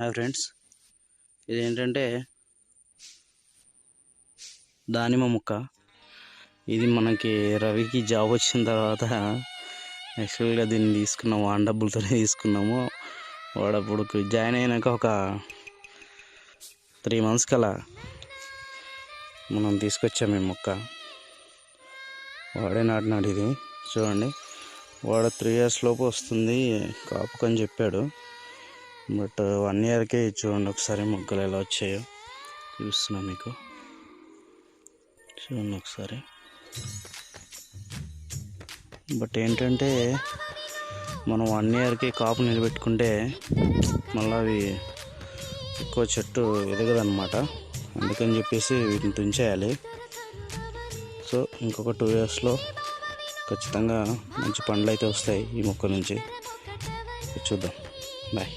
Hi friends. ఇదేంటంటే దానిమ్మ ముక్క. ఇది మనకి రవికి జాబ్ వచ్చిన తర్వాత యాక్చువల్గా దీన్ని తీసుకున్నాం. వాన్ డబ్బులతోనే తీసుకున్నాము. వాడప్పుడు జాయిన్ అయినాక ఒక త్రీ మంత్స్ కలా మనం తీసుకొచ్చాము ఈ మొక్క. వాడే నాటినాడు ఇది. చూడండి. వాడు త్రీ ఇయర్స్ లోపు వస్తుంది. కాపుకని చెప్పాడు. బట్ వన్ ఇయర్కే చూడండి ఒకసారి మొగ్గలు ఎలా వచ్చాయో చూస్తున్నా మీకు. చూడండి ఒకసారి. బట్ ఏంటంటే మనం వన్ ఇయర్కి కాపు నిలబెట్టుకుంటే మళ్ళీ అవి ఎక్కువ చెట్టు ఎదగదన్నమాట. అందుకని చెప్పేసి వీటిని తుంచేయాలి. సో ఇంకొక టూ ఇయర్స్లో ఖచ్చితంగా మంచి పండ్లు అయితే వస్తాయి ఈ మొక్క నుంచి. చూద్దాం. బాయ్.